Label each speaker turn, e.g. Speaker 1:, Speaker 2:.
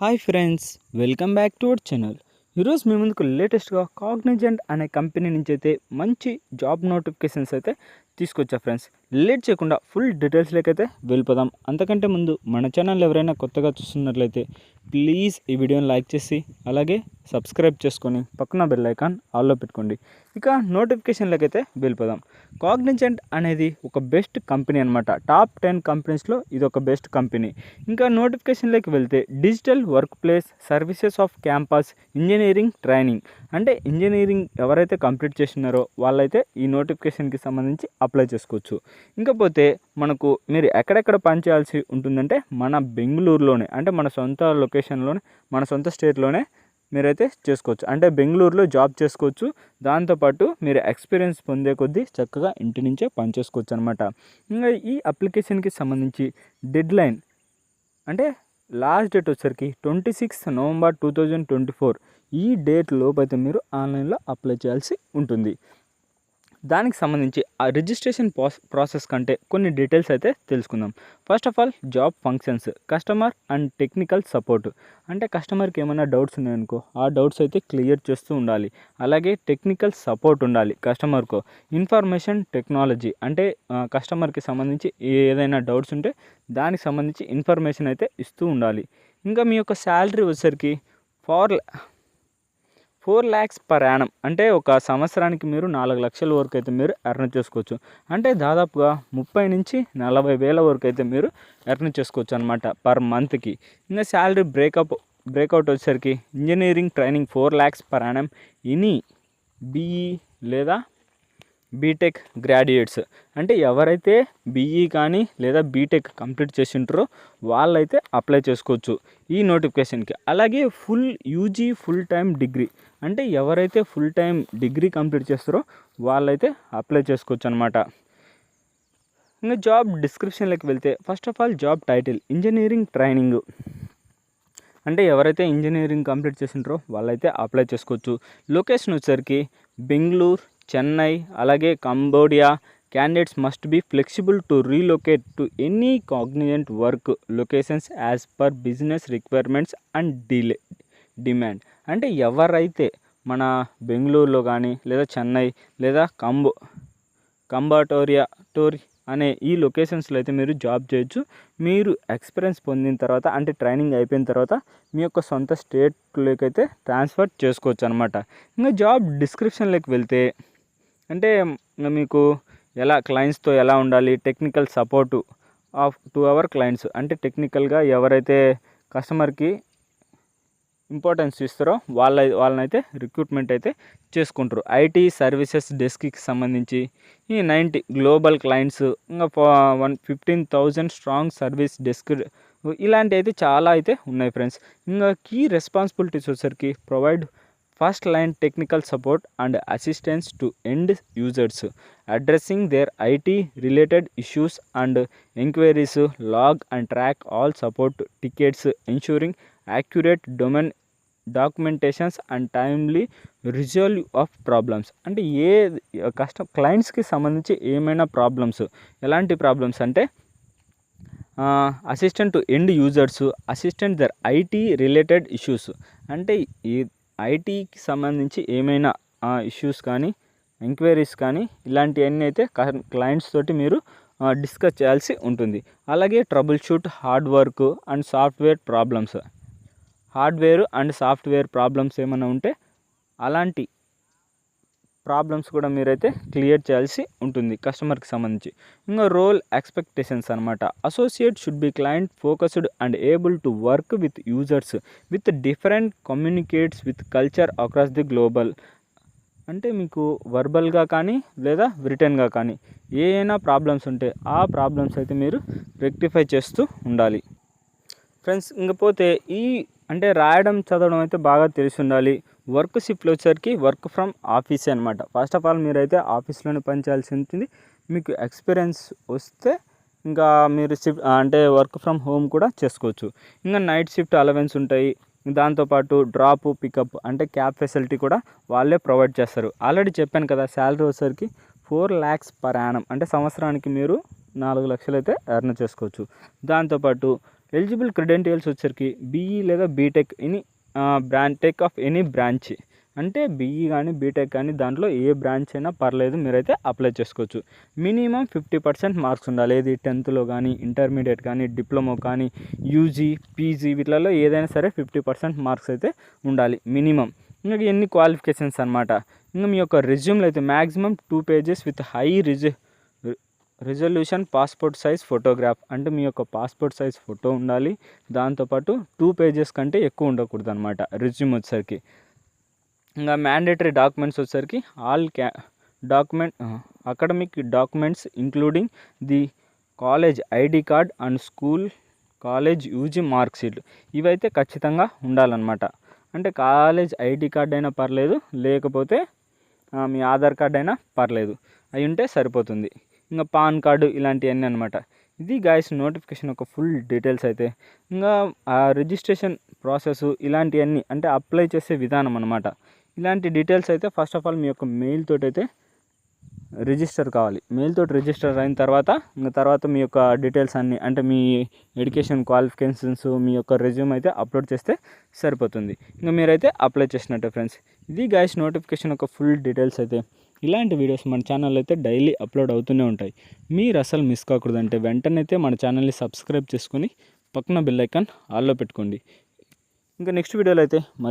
Speaker 1: Hi friends welcome back to our channel ఈరోజు మీ ముందుకు లేటెస్ట్గా కాగ్నిజెంట్ అనే కంపెనీ నుంచి అయితే మంచి జాబ్ నోటిఫికేషన్స్ అయితే తీసుకొచ్చా ఫ్రెండ్స్ లేట్ చేయకుండా ఫుల్ డీటెయిల్స్లోకి అయితే వెళ్ళిపోదాం. అంతకంటే ముందు మన ఛానల్ ఎవరైనా కొత్తగా చూస్తున్నట్లయితే ప్లీజ్ ఈ వీడియోని లైక్ చేసి అలాగే సబ్స్క్రైబ్ చేసుకొని పక్కన బెల్ ఐకాన్ ఆల్లో పెట్టుకోండి. ఇక నోటిఫికేషన్లోకి అయితే వెళ్ళిపోదాం. కాగ్నిజెంట్ అనేది ఒక బెస్ట్ కంపెనీ అనమాట టాప్ టెన్ కంపెనీస్లో ఇది ఒక బెస్ట్ కంపెనీ ఇంకా నోటిఫికేషన్లోకి వెళ్తే digital work place services off campus engineering training అంటే ఇంజనీరింగ్ ఎవరైతే కంప్లీట్ చేసినారో వాళ్ళైతే ఈ నోటిఫికేషన్కి సంబంధించి అప్లై చేసుకోవచ్చు. ఇంకపోతే మనకు మీరు ఎక్కడెక్కడ పనిచేయాల్సి ఉంటుందంటే మన బెంగళూరులోనే అంటే మన సొంత లొకేషన్లోనే మన సొంత స్టేట్లోనే మీరైతే చేసుకోవచ్చు. అంటే బెంగళూరులో జాబ్ చేసుకోవచ్చు. దాంతోపాటు మీరు ఎక్స్పీరియన్స్ పొందే కొద్దీ చక్కగా ఇంటి నుంచే పని చేసుకోవచ్చు అనమాట ఇంకా ఈ అప్లికేషన్కి సంబంధించి డెడ్ లైన్ అంటే లాస్ట్ డేట్ వచ్చేసరికి twenty six November two thousand twenty four. ఈ డేట్ లోపు అయితే మీరు ఆన్లైన్లో అప్లై చేయాల్సి ఉంటుంది. దానికి సంబంధించి ఆ రిజిస్ట్రేషన్ ప్రాసెస్ కంటే కొన్ని డీటెయిల్స్ అయితే తెలుసుకుందాం. First of all job functions customer and technical support అంటే కస్టమర్కి ఏమైనా డౌట్స్ ఉన్నాయనుకో ఆ డౌట్స్ అయితే క్లియర్ చేస్తూ ఉండాలి. అలాగే టెక్నికల్ సపోర్ట్ ఉండాలి కస్టమర్కు ఇన్ఫర్మేషన్ టెక్నాలజీ అంటే కస్టమర్కి సంబంధించి ఏదైనా డౌట్స్ ఉంటే దానికి సంబంధించి ఇన్ఫర్మేషన్ అయితే ఇస్తూ ఉండాలి. ఇంకా మీ యొక్క శాలరీ వచ్చేసరికి four four lakhs per annum. అంటే ఒక సంవత్సరానికి మీరు నాలుగు లక్షల వరకు అయితే మీరు ఎర్న్ చేసుకోవచ్చు. అంటే దాదాపుగా ముప్పై నుంచి నలభై వేల వరకు అయితే మీరు ఎర్న్ చేసుకోవచ్చు అనమాట పర్ మంత్కి. ఇంకా శాలరీ బ్రేకప్ బ్రేక్అవుట్ వచ్చేసరికి engineering training four lakhs per annum. ఇని బీఈ లేదా బీటెక్ గ్రాడ్యుయేట్స్ అంటే ఎవరైతే బీఈ కానీ లేదా బీటెక్ కంప్లీట్ చేసి ఉంటారో వాళ్ళైతే అప్లై చేసుకోవచ్చు ఈ నోటిఫికేషన్కి అలాగే full UG full time degree అంటే ఎవరైతే ఫుల్ టైం డిగ్రీ కంప్లీట్ చేస్తారో వాళ్ళైతే అప్లై చేసుకోవచ్చు అనమాట ఇంకా జాబ్ డిస్క్రిప్షన్లోకి వెళ్తే first of all job title engineering training అంటే ఎవరైతే ఇంజనీరింగ్ కంప్లీట్ చేసింటారో వాళ్ళైతే అప్లై చేసుకోవచ్చు. లొకేషన్ వచ్చేసరికి బెంగళూరు చెన్నై అలాగే Cambodia. Candidates must be flexible to relocate to any Cognizant work locations as per business requirements and delay demand అంటే ఎవరైతే మన బెంగళూరులో కానీ లేదా చెన్నై లేదా కంబో కంబాటోరియా టోరి అనే ఈ లొకేషన్స్లో అయితే మీరు జాబ్ చేయొచ్చు. మీరు ఎక్స్పీరియన్స్ పొందిన తర్వాత అంటే ట్రైనింగ్ అయిపోయిన తర్వాత మీ యొక్క సొంత స్టేట్లోకి అయితే ట్రాన్స్ఫర్ చేసుకోవచ్చు అనమాట ఇంకా జాబ్ డిస్క్రిప్షన్లోకి వెళ్తే అంటే మీకు ఎలా క్లయింట్స్తో ఎలా ఉండాలి technical support of to our clients అంటే టెక్నికల్గా ఎవరైతే కస్టమర్కి ఇంపార్టెన్స్ ఇస్తారో వాళ్ళ వాళ్ళనైతే రిక్రూట్మెంట్ అయితే చేసుకుంటారు. ఐటీ సర్వీసెస్ డెస్క్కి సంబంధించి ఈ నైంటీ గ్లోబల్ క్లయింట్స్ ఇంకా one fifteen thousand strong service desk ఇలాంటి అయితే చాలా అయితే ఉన్నాయి ఫ్రెండ్స్ ఇంకా కీ రెస్పాన్సిబిలిటీస్ వచ్చేసరికి provide first line technical support and assistance to end users addressing their IT related issues and enquiries log and track all support tickets ensuring accurate domain documentations and timely resolve of problems అంటే ఏ కస్ట క్లయింట్స్కి సంబంధించి ఏమైనా problems ఎలాంటి problems అంటే assistant to end users assistant their IT related issues అంటే ఈ ఐటీకి సంబంధించి ఏమైనా ఇష్యూస్ కానీ ఎంక్వైరీస్ కానీ ఇలాంటివన్నీ అయితే క్లయింట్స్ తోటి మీరు డిస్కస్ చేయాల్సి ఉంటుంది. అలాగే troubleshoot hard work and software problems hardware and software problems ఏమైనా ఉంటే అలాంటి ప్రాబ్లమ్స్ కూడా మీరైతే క్లియర్ చేయాల్సి ఉంటుంది కస్టమర్కి సంబంధించి. ఇంకా రోల్ ఎక్స్పెక్టేషన్స్ అనమాట associate should be client focused and able to work with users with different communicates with culture across the global. అంటే మీకు వర్బల్గా కానీ లేదా రిటర్న్గా కానీ ఏమైనా ప్రాబ్లమ్స్ ఉంటే ఆ ప్రాబ్లమ్స్ అయితే మీరు రెక్టిఫై చేస్తూ ఉండాలి. ఫ్రెండ్స్ ఇంకపోతే ఈ అంటే రాయడం చదవడం అయితే బాగా తెలిసి ఉండాలి. వర్క్ షిఫ్ట్లు వచ్చేసరికి వర్క్ ఫ్రమ్ ఆఫీసే అనమాట ఫస్ట్ ఆఫ్ ఆల్ మీరైతే ఆఫీస్లోనే పనిచేయాల్సి ఉంటుంది. మీకు ఎక్స్పీరియన్స్ వస్తే ఇంకా మీరు షిఫ్ట్ అంటే వర్క్ ఫ్రమ్ హోమ్ కూడా చేసుకోవచ్చు. ఇంకా నైట్ షిఫ్ట్ అలవెన్స్ ఉంటాయి. దాంతోపాటు డ్రాప్ పికప్ అంటే క్యాబ్ ఫెసిలిటీ కూడా వాళ్ళే ప్రొవైడ్ చేస్తారు. ఆల్రెడీ చెప్పాను కదా శాలరీ వచ్చేసరికి ఫోర్ ల్యాక్స్ పర్ యానం. అంటే సంవత్సరానికి మీరు నాలుగు లక్షలు అయితే ఎర్న్ చేసుకోవచ్చు. దాంతోపాటు ఎలిజిబుల్ క్రెడెంటియల్స్ వచ్చరికి బీఈ లేదా బీటెక్ ఇని brand tech of any branch అంటే బీఈ కానీ బీటెక్ కానీ దాంట్లో ఏ బ్రాంచ్ అయినా పర్లేదు మీరైతే అప్లై చేసుకోవచ్చు. మినిమం ఫిఫ్టీ పర్సెంట్ మార్క్స్ ఉండాలి. ఏది టెన్త్లో కానీ ఇంటర్మీడియట్ కానీ డిప్లొమా కానీ యూజీ పీజీ వీటిలలో ఏదైనా సరే ఫిఫ్టీ పర్సెంట్ మార్క్స్ అయితే ఉండాలి. మినిమం ఇంకా ఎన్ని క్వాలిఫికేషన్స్ అనమాట ఇంకా మీ యొక్క రెజ్యూమ్లో అయితే maximum two pages with high re resolution passport size photograph అంటే మీ యొక్క పాస్పోర్ట్ సైజ్ ఫోటో ఉండాలి. దాంతోపాటు టూ పేజెస్ కంటే ఎక్కువ ఉండకూడదు అనమాట రెజ్యూమ్ వచ్చేసరికి. ఇంకా మ్యాండేటరీ డాక్యుమెంట్స్ వచ్చేసరికి ఆల్ క్యా document academic documents including the college ID card and school college UG మార్క్షీట్లు ఇవైతే ఖచ్చితంగా ఉండాలన్నమాట. అంటే కాలేజ్ ఐడి కార్డ్ అయినా పర్లేదు లేకపోతే మీ ఆధార్ కార్డ్ అయినా పర్లేదు. అవి ఉంటే సరిపోతుంది. ఇంకా పాన్ కార్డు ఇలాంటివన్నీ అనమాట ఇది గాయస్ నోటిఫికేషన్ యొక్క ఫుల్ డీటెయిల్స్ అయితే. ఇంకా ఆ రిజిస్ట్రేషన్ ప్రాసెస్ ఇలాంటివన్నీ అంటే అప్లై చేసే విధానం అనమాట ఇలాంటి డీటెయిల్స్ అయితే ఫస్ట్ ఆఫ్ ఆల్ మీ యొక్క మెయిల్ తోటి అయితే రిజిస్టర్ కావాలి. మెయిల్తో రిజిస్టర్ అయిన తర్వాత ఇంకా తర్వాత మీ యొక్క డీటెయిల్స్ అన్నీ అంటే మీ ఎడ్యుకేషన్ క్వాలిఫికేషన్స్ మీ యొక్క రెజ్యూమ్ అయితే అప్లోడ్ చేస్తే సరిపోతుంది. ఇంకా మీరైతే అప్లై చేసినట్టే ఫ్రెండ్స్. ఇది గాయస్ నోటిఫికేషన్ యొక్క ఫుల్ డీటెయిల్స్ అయితే. ఇలాంటి వీడియోస్ మన ఛానల్ అయితే డైలీ అప్లోడ్ అవుతూనే ఉంటాయి. మీరు అసలు మిస్ కాకూడదంటే వెంటనే అయితే మన ఛానల్ని సబ్స్క్రైబ్ చేసుకుని పక్కన బెల్ ఐకాన్ ఆల్లో పెట్టుకోండి. ఇంకా నెక్స్ట్ వీడియోలో అయితే మళ్ళీ